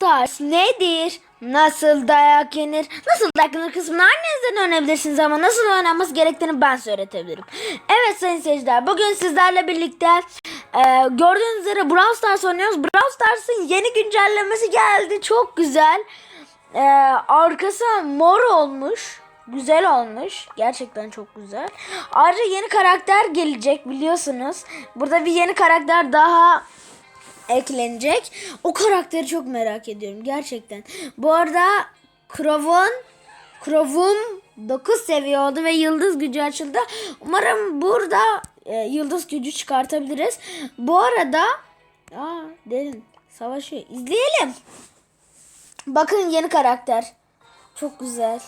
Stars nedir? Nasıl dayak yenir? Nasıl dayak yenir kısmını annenizden öğrenebilirsiniz ama nasıl oynanması gerektiğini ben size öğretebilirim. Evet sayın seyirciler bugün sizlerle birlikte e, gördüğünüz üzere Brawl Stars oynuyoruz. Brawl Stars'ın yeni güncellemesi geldi. Çok güzel. E, arkası mor olmuş. Güzel olmuş. Gerçekten çok güzel. Ayrıca yeni karakter gelecek biliyorsunuz. Burada bir yeni karakter daha eklenecek. O karakteri çok merak ediyorum gerçekten. Bu arada Crow'un Crow'um 9 seviye oldu ve yıldız gücü açıldı. Umarım burada e, yıldız gücü çıkartabiliriz. Bu arada aa derin savaşıyor. İzleyelim. Bakın yeni karakter. Çok güzel.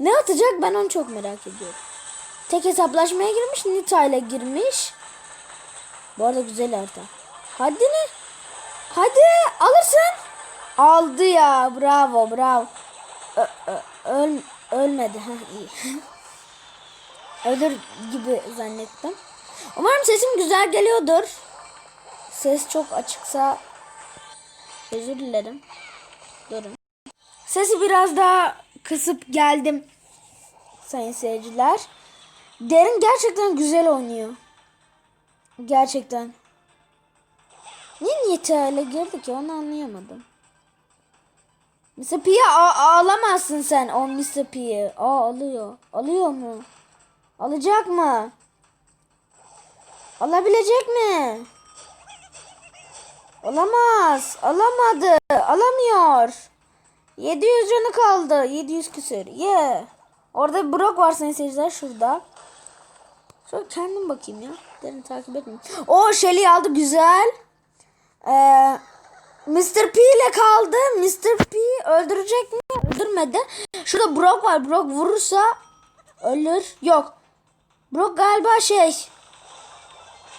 Ne atacak ben onu çok merak ediyorum. Tek hesaplaşmaya girmiş. Nita ile girmiş. Bu arada güzel harita. Hadi ne? Hadi alırsın. Aldı ya. Bravo bravo. Ö- öl ölmedi. Ha iyi. Ölür gibi zannettim. Umarım sesim güzel geliyordur. Ses çok açıksa özür dilerim. Durun. Sesi biraz daha kısıp geldim. Sayın seyirciler. Derin gerçekten güzel oynuyor. Gerçekten. Niye niyeti öyle girdi ki onu anlayamadım. Mr. P'ye ağlamazsın sen o Mr. P'yi. Aa alıyor. Alıyor mu? Alacak mı? Alabilecek mi? Olamaz. Alamadı. Alamıyor. 700 canı kaldı. 700 küsür. Ye. Yeah. Orada bir Brock var sayın seyirciler şurada. Şöyle kendim bakayım ya. Derin takip etmeyin. O Shelly aldı güzel. Ee, Mr. P ile kaldı. Mr. P öldürecek mi? Öldürmedi. Şurada Brock var. Brock vurursa ölür. Yok. Brock galiba şey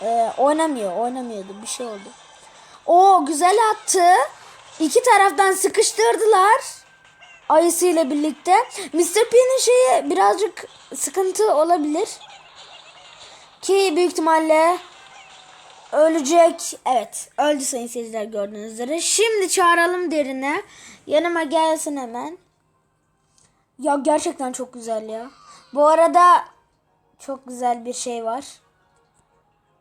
e, oynamıyor. Oynamıyordu. Bir şey oldu. O güzel attı. İki taraftan sıkıştırdılar. Ayısıyla birlikte. Mr. P'nin şeyi birazcık sıkıntı olabilir. Ki büyük ihtimalle ölecek. Evet öldü sayın seyirciler gördüğünüz üzere. Şimdi çağıralım derine. Yanıma gelsin hemen. Ya gerçekten çok güzel ya. Bu arada çok güzel bir şey var.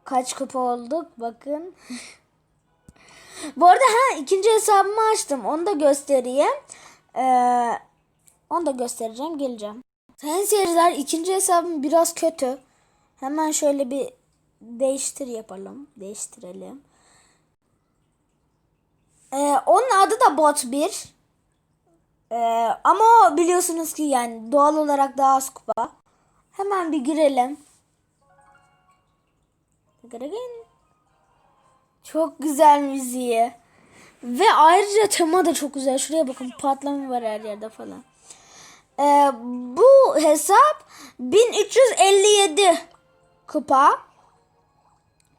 Kaç kupa olduk bakın. Bu arada ha ikinci hesabımı açtım. Onu da göstereyim. Ee, onu da göstereceğim. Geleceğim. Sayın seyirciler ikinci hesabım biraz kötü. Hemen şöyle bir değiştir yapalım. Değiştirelim. Ee, onun adı da bot 1. Ee, ama biliyorsunuz ki yani doğal olarak daha az kupa. Hemen bir girelim. Çok güzel müziği. Ve ayrıca tema da çok güzel. Şuraya bakın patlama var her yerde falan. Ee, bu hesap 1357 kupa.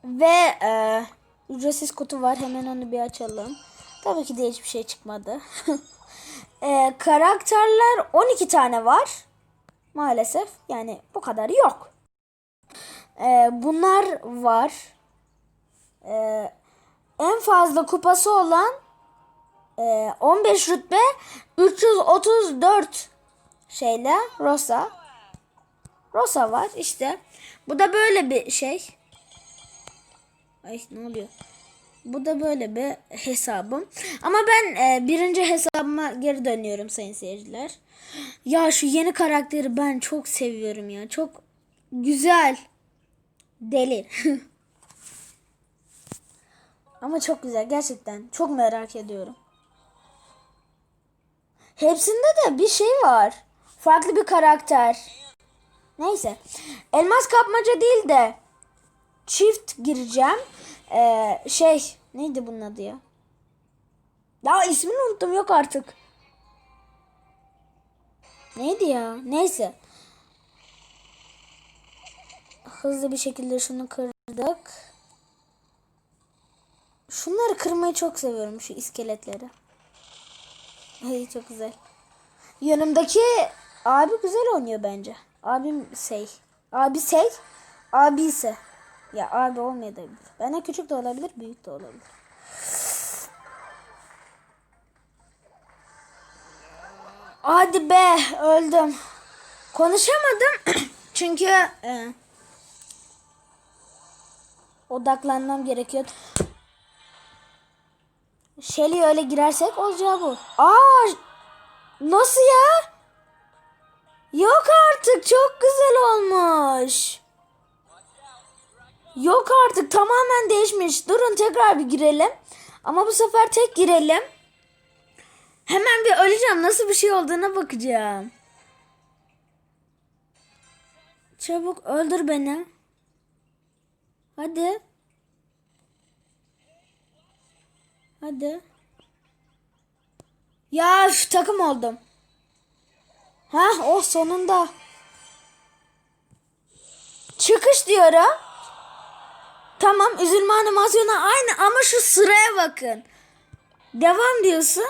Ve e, ücretsiz kutu var. Hemen onu bir açalım. Tabii ki de hiçbir şey çıkmadı. e, karakterler 12 tane var. Maalesef. Yani bu kadar yok. E, bunlar var. E, en fazla kupası olan e, 15 rütbe 334 şeyle Rosa. Rosa var işte. Bu da böyle bir şey. Ay ne oluyor? Bu da böyle bir hesabım. Ama ben e, birinci hesabıma geri dönüyorum sayın seyirciler. Ya şu yeni karakteri ben çok seviyorum ya. Çok güzel. Deli. Ama çok güzel gerçekten. Çok merak ediyorum. Hepsinde de bir şey var. Farklı bir karakter. Neyse. Elmas kapmaca değil de çift gireceğim. Ee, şey neydi bunun adı ya? Ya ismini unuttum yok artık. Neydi ya? Neyse. Hızlı bir şekilde şunu kırdık. Şunları kırmayı çok seviyorum şu iskeletleri. Hey çok güzel. Yanımdaki abi güzel oynuyor bence. Abim şey. Abi şey. Abi ise. Ya abi olmayabilir. Benden küçük de olabilir, büyük de olabilir. Hadi be öldüm. Konuşamadım çünkü e, odaklanmam gerekiyor. Shelly öyle girersek olacağı bu. Aa nasıl ya? Yok artık çok güzel olmuş. Yok artık tamamen değişmiş. Durun tekrar bir girelim. Ama bu sefer tek girelim. Hemen bir öleceğim. Nasıl bir şey olduğuna bakacağım. Çabuk öldür beni. Hadi. Hadi. Ya üf, takım oldum. Ha oh sonunda. Çıkış diyorum. Tamam üzülme animasyonu aynı ama şu sıraya bakın. Devam diyorsun.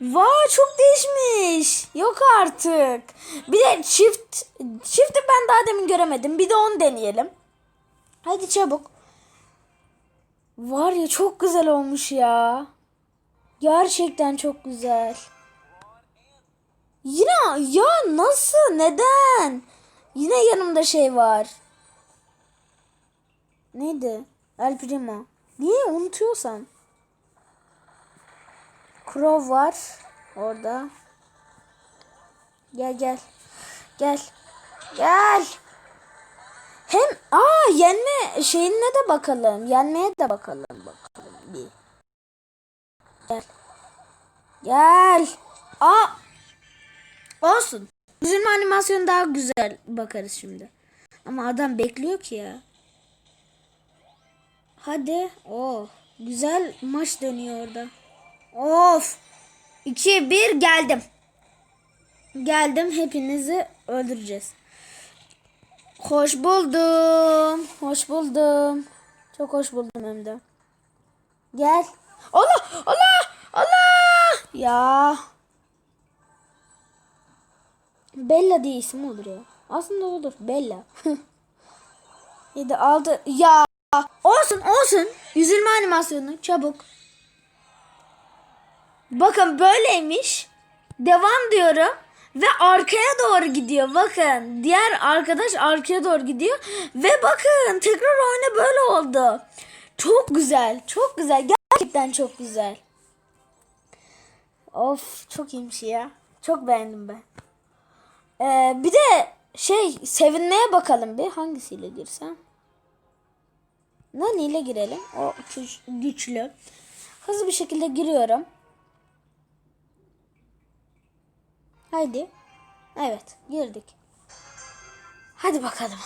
Vay çok değişmiş. Yok artık. Bir de çift çifti ben daha demin göremedim. Bir de onu deneyelim. Hadi çabuk. Var ya çok güzel olmuş ya. Gerçekten çok güzel. Yine ya nasıl? Neden? Yine yanımda şey var. Neydi? El Primo. Niye unutuyorsan? Crow var orada. Gel gel. Gel. Gel. Hem aa yenme şeyine de bakalım. Yenmeye de bakalım bakalım bir. Gel. Gel. Aa. Olsun. Üzülme animasyonu daha güzel bakarız şimdi. Ama adam bekliyor ki ya. Hadi. Oh. Güzel maç dönüyor orada. Of. 2 1 geldim. Geldim. Hepinizi öldüreceğiz. Hoş buldum. Hoş buldum. Çok hoş buldum hem de. Gel. Allah! Allah! Allah! Ya. Bella diye isim olur ya. Aslında olur. Bella. 7 6 ya. Olsun olsun. Üzülme animasyonu çabuk. Bakın böyleymiş. Devam diyorum. Ve arkaya doğru gidiyor. Bakın. Diğer arkadaş arkaya doğru gidiyor. Ve bakın tekrar oyuna böyle oldu. Çok güzel. Çok güzel. Gerçekten çok güzel. Of çok iyiymiş ya. Çok beğendim ben. Ee, bir de şey sevinmeye bakalım bir. Hangisiyle girsem? Nani ile girelim. O güç- güçlü. Hızlı bir şekilde giriyorum. Haydi. Evet girdik. Hadi bakalım.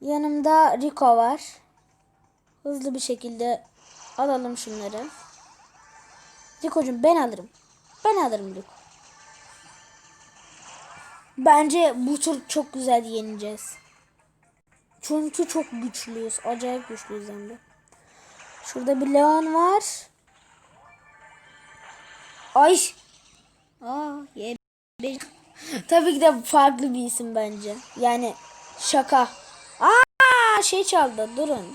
Yanımda Rico var. Hızlı bir şekilde alalım şunları. Rico'cum ben alırım. Ben alırım Rico. Bence bu tur çok güzel yeneceğiz. Çünkü çok güçlüyüz. Acayip güçlüyüz hem de. Şurada bir Leon var. Ay. Aa, ye- Tabii ki de farklı bir isim bence. Yani şaka. Aa, şey çaldı. Durun.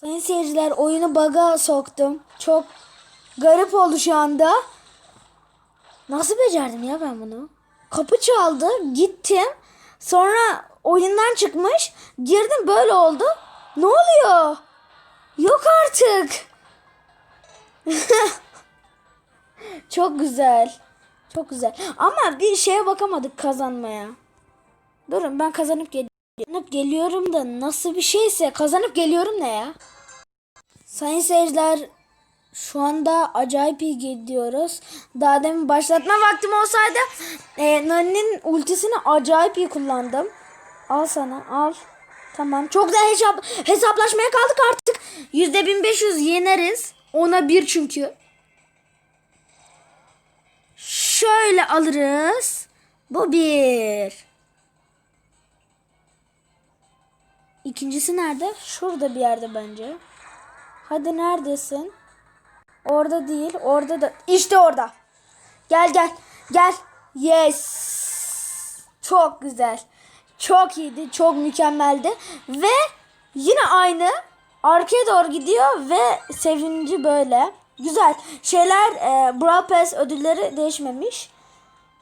Sayın seyirciler oyunu bug'a soktum. Çok garip oldu şu anda. Nasıl becerdim ya ben bunu? Kapı çaldı. Gittim. Sonra oyundan çıkmış. Girdim böyle oldu. Ne oluyor? Yok artık. Çok güzel. Çok güzel. Ama bir şeye bakamadık kazanmaya. Durun ben kazanıp geliyorum. Geliyorum da nasıl bir şeyse kazanıp geliyorum ne ya? Sayın seyirciler şu anda acayip iyi gidiyoruz. Daha demin başlatma vaktim olsaydı e, Nani'nin ultisini acayip iyi kullandım. Al sana al. Tamam. Çok güzel hesap, hesaplaşmaya kaldık artık. Yüzde 1500 yeneriz. Ona bir çünkü. Şöyle alırız. Bu bir. İkincisi nerede? Şurada bir yerde bence. Hadi neredesin? Orada değil. Orada da. İşte orada. Gel gel. Gel. Yes. Çok güzel. Çok iyiydi. Çok mükemmeldi. Ve yine aynı. Arkaya doğru gidiyor ve sevinci böyle. Güzel. Şeyler e, Brawl Pass ödülleri değişmemiş.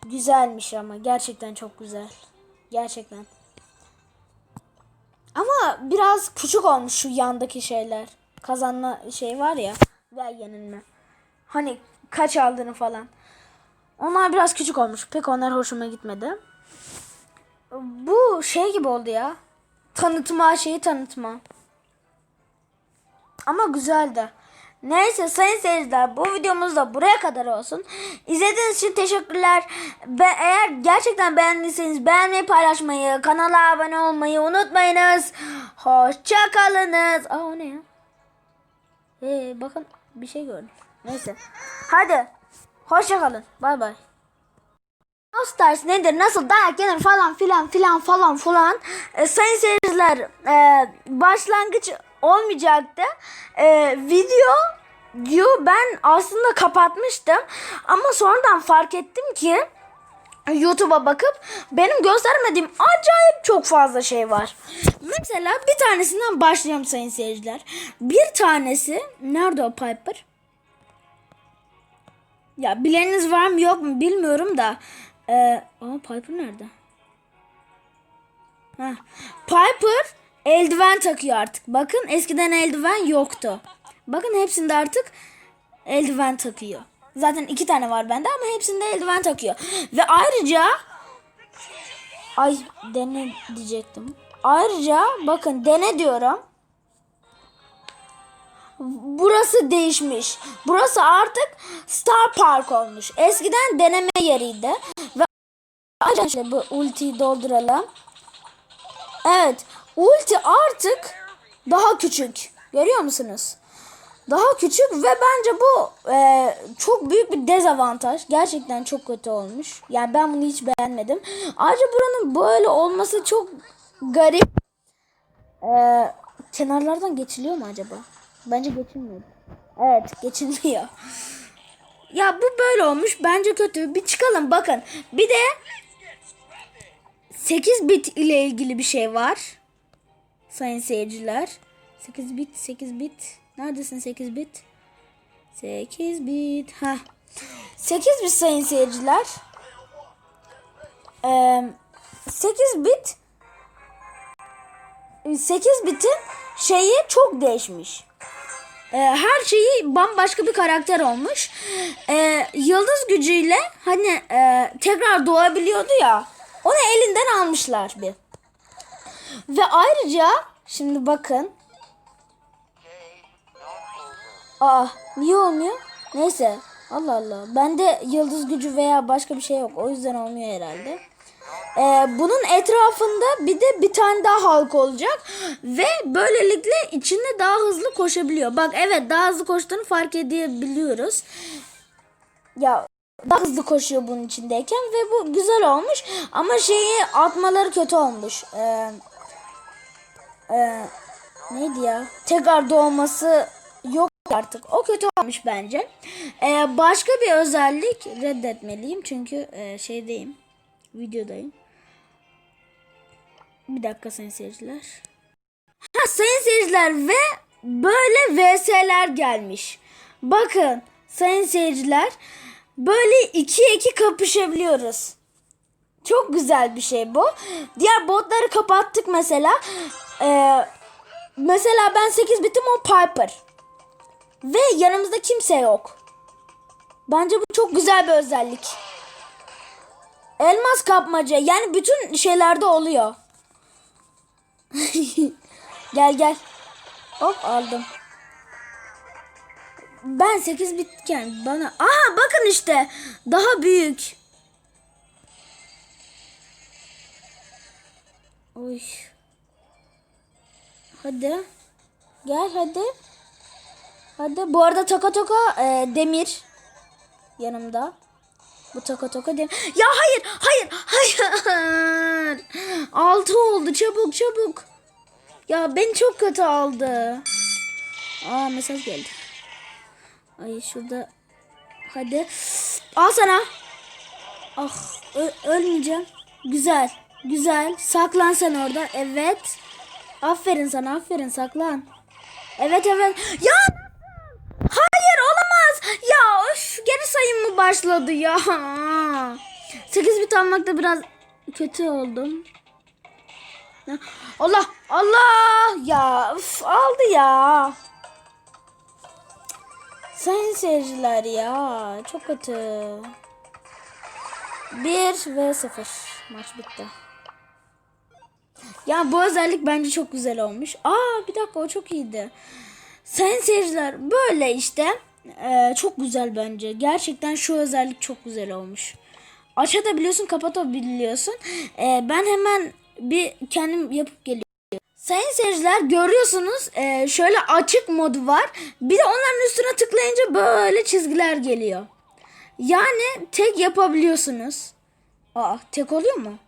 Güzelmiş ama gerçekten çok güzel. Gerçekten. Ama biraz küçük olmuş şu yandaki şeyler. Kazanma şey var ya. Ve yenilme. Hani kaç aldığını falan. Onlar biraz küçük olmuş. Pek onlar hoşuma gitmedi. Bu şey gibi oldu ya. Tanıtma şeyi tanıtma. Ama güzeldi. Neyse sayın seyirciler bu videomuz da buraya kadar olsun. İzlediğiniz için teşekkürler. Ve eğer gerçekten beğendiyseniz beğenmeyi paylaşmayı, kanala abone olmayı unutmayınız. Hoşçakalınız. Aa o ne ya? Ee, bakın bir şey gördüm. Neyse. Hadi. Hoşçakalın. Bay bay. Brawl Stars nedir, nasıl dayak yenir falan filan filan falan filan. E, sayın seyirciler e, başlangıç olmayacaktı. E, video diyor ben aslında kapatmıştım. Ama sonradan fark ettim ki YouTube'a bakıp benim göstermediğim acayip çok fazla şey var. Mesela bir tanesinden başlayalım sayın seyirciler. Bir tanesi nerede o Piper? Ya bileniniz var mı yok mu bilmiyorum da. Ee, aa Piper nerede? Heh. Piper eldiven takıyor artık. Bakın eskiden eldiven yoktu. Bakın hepsinde artık eldiven takıyor. Zaten iki tane var bende ama hepsinde eldiven takıyor. Ve ayrıca ay dene diyecektim. Ayrıca bakın dene diyorum. Burası değişmiş. Burası artık Star Park olmuş. Eskiden deneme yeriydi. Ayrıca bu ultiyi dolduralım. Evet. Ulti artık daha küçük. Görüyor musunuz? Daha küçük ve bence bu e, çok büyük bir dezavantaj. Gerçekten çok kötü olmuş. Yani ben bunu hiç beğenmedim. Ayrıca buranın böyle olması çok garip. E, kenarlardan geçiliyor mu acaba? Bence geçilmiyor. Evet geçilmiyor. Ya bu böyle olmuş. Bence kötü. Bir çıkalım bakın. Bir de 8 bit ile ilgili bir şey var. Sayın seyirciler. 8 bit 8 bit. Neredesin 8 bit? 8 bit. Ha. 8 bit sayın seyirciler. Ee, 8 bit 8 bitin şeyi çok değişmiş. Ee, her şeyi bambaşka bir karakter olmuş. Ee, yıldız gücüyle hani e, tekrar doğabiliyordu ya. Onu elinden almışlar bir. Ve ayrıca şimdi bakın. Aa niye olmuyor? Neyse. Allah Allah. Bende yıldız gücü veya başka bir şey yok. O yüzden olmuyor herhalde. Ee, bunun etrafında bir de bir tane daha halk olacak ve böylelikle içinde daha hızlı koşabiliyor. Bak evet daha hızlı koştuğunu fark edebiliyoruz. Ya daha hızlı koşuyor bunun içindeyken ve bu güzel olmuş ama şeyi atmaları kötü olmuş. Ee, e, neydi ya? Tekrar doğması yok artık. O kötü olmuş bence. Ee, başka bir özellik reddetmeliyim çünkü e, şeydeyim. Videodayım. Bir dakika sayın seyirciler. Ha sayın seyirciler ve böyle VS'ler gelmiş. Bakın sayın seyirciler böyle ikiye iki kapışabiliyoruz. Çok güzel bir şey bu. Diğer botları kapattık mesela. Ee, mesela ben 8 bitim o Piper. Ve yanımızda kimse yok. Bence bu çok güzel bir özellik. Elmas kapmaca. Yani bütün şeylerde oluyor. gel gel. Hop aldım. Ben 8 bitken bana... Aha bakın işte. Daha büyük. Oy. Hadi. Gel hadi. Hadi. Bu arada toka toka e, demir. Yanımda. Bu toka toka demir. Ya hayır. Hayır. Hayır. Altı oldu. Çabuk çabuk. Ya beni çok kötü aldı. Aa mesaj geldi. Ay şurada. Hadi. Al sana. Ah ölmeyeceğim. Güzel. Güzel. Saklan sen orada. Evet. Aferin sana aferin saklan. Evet evet. Ya? Hayır olamaz. başladı ya. 8 bit almakta biraz kötü oldum. Allah Allah ya üf, aldı ya. Sayın seyirciler ya çok kötü. 1 ve 0 maç bitti. Ya bu özellik bence çok güzel olmuş. Aa bir dakika o çok iyiydi. Sayın seyirciler böyle işte Ee, çok güzel bence. Gerçekten şu özellik çok güzel olmuş. Açabiliyorsun kapatabiliyorsun. Ee, ben hemen bir kendim yapıp geliyorum. Sayın seyirciler görüyorsunuz ee, şöyle açık modu var. Bir de onların üstüne tıklayınca böyle çizgiler geliyor. Yani tek yapabiliyorsunuz. Aa tek oluyor mu?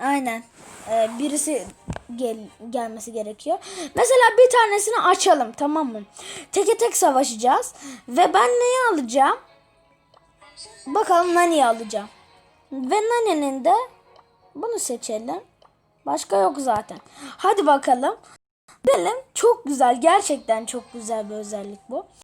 Aynen. Ee, birisi gel gelmesi gerekiyor. Mesela bir tanesini açalım tamam mı? Teke tek savaşacağız. Ve ben neyi alacağım? Bakalım Nani'yi alacağım. Ve Nani'nin de bunu seçelim. Başka yok zaten. Hadi bakalım. Gidelim. Çok güzel. Gerçekten çok güzel bir özellik bu.